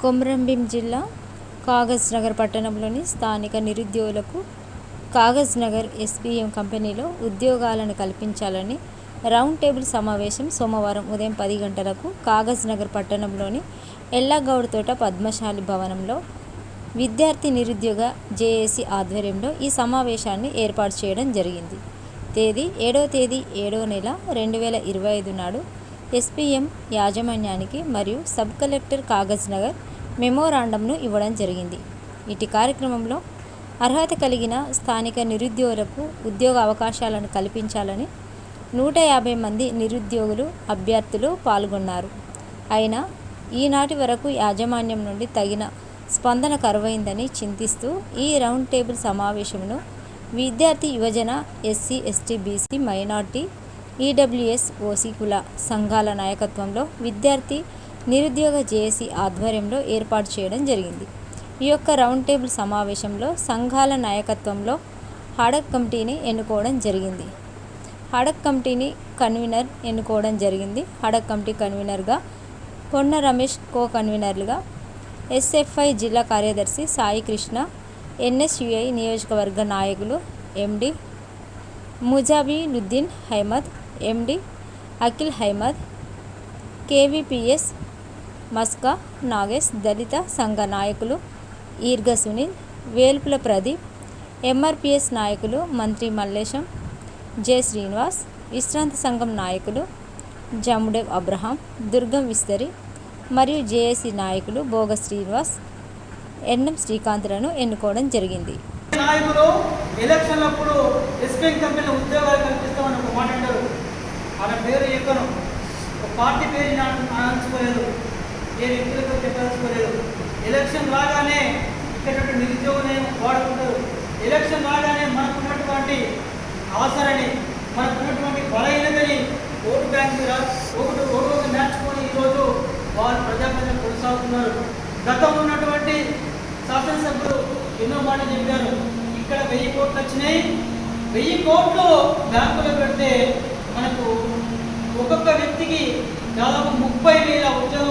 కొమరంభీం జిల్లా కాగజ్ నగర్ పట్టణంలోని స్థానిక నిరుద్యోగులకు కాగజ్ నగర్ ఎస్పీఎం కంపెనీలో ఉద్యోగాలను కల్పించాలని రౌండ్ టేబుల్ సమావేశం సోమవారం ఉదయం పది గంటలకు కాగజ్ నగర్ పట్టణంలోని ఎల్లగౌడ్ తోట పద్మశాలి భవనంలో విద్యార్థి నిరుద్యోగ జేఏసీ ఆధ్వర్యంలో ఈ సమావేశాన్ని ఏర్పాటు చేయడం జరిగింది. తేదీ ఏడో తేదీ ఏడో నెల రెండు వేల ఇరవై ఐదు నాడు ఎస్పీఎం యాజమాన్యానికి మరియు సబ్ కలెక్టర్ కాగజ్ నగర్ మెమోరాండంను ఇవ్వడం జరిగింది. ఇటు కార్యక్రమంలో అర్హత కలిగిన స్థానిక నిరుద్యోగులకు ఉద్యోగ అవకాశాలను కల్పించాలని నూట యాభై మంది నిరుద్యోగులు అభ్యర్థులు పాల్గొన్నారు. అయినా ఈనాటి వరకు యాజమాన్యం నుండి తగిన స్పందన కరువైందని చింతిస్తూ ఈ రౌండ్ టేబుల్ సమావేశంను విద్యార్థి యువజన SC ST BC minority EWS OC కుల సంఘాల నాయకత్వంలో విద్యార్థి నిరుద్యోగ జేఏసీ ఆధ్వర్యంలో ఏర్పాటు చేయడం జరిగింది. ఈ యొక్క రౌండ్ టేబుల్ సమావేశంలో సంఘాల నాయకత్వంలో హడక్ కమిటీని ఎన్నుకోవడం జరిగింది. హడక్ కమిటీని కన్వీనర్ ఎన్నుకోవడం జరిగింది. హడక్ కమిటీ కన్వీనర్గా పొన్న రమేష్ కో కన్వీనర్లుగా ఎస్ఎఫ్ఐ జిల్లా కార్యదర్శి సాయి కృష్ణ ఎన్ఎస్యుఐ నియోజకవర్గ నాయకులు MD Mujabinuddin Hymad MD Akhil Hymad KVPS Maska Nagesh దళిత సంఘ నాయకులు ఈర్గ సునీల్ వేల్పుల ప్రదీప్ ఎంఆర్పిఎస్ నాయకులు మంత్రి మల్లేశం జె శ్రీనివాస్ విశ్రాంత సంఘం నాయకులు జముడేవ్ అబ్రహాం దుర్గం విస్తరి మరియు జేఏసీ నాయకులు భోగ శ్రీనివాస్ ఎన్ఎం శ్రీకాంత్లను ఎన్నుకోవడం జరిగింది. నాయకులు ఎలక్షన్లప్పుడు ఎస్పీ కంపెనీ ఉద్యోగాలు కల్పిస్తామని ఒక మాట అంటారు ఆమె పేరు చెప్పను ఒక పార్టీ పేరు అనర్చుకోలేదు ఏ వ్యక్తులతో చెప్పదలుచుకోలేదు ఎలక్షన్ రాగానే ఇక్కడ నిరుద్యోగం వాడుకుంటారు. ఎలక్షన్ రాగానే మనకున్నటువంటి అవసరాన్ని మనకున్నటువంటి బలహీనతని ఓటు బ్యాంకు మీద ఓటు ఓటు నేర్చుకొని ఈరోజు వారు ప్రజాప్రజలు కొనసాగుతున్నారు. గతంలో ఉన్నటువంటి శాసనసభ్యులు ఎన్నో మాటలు చెప్పారు. ఇక్కడ వెయ్యి కోట్లు వచ్చినాయి. వెయ్యి కోట్లు బ్యాంకులో పెడితే మనకు ఒక్కొక్క వ్యక్తికి దాదాపు ముప్పై వేల ఉద్యోగ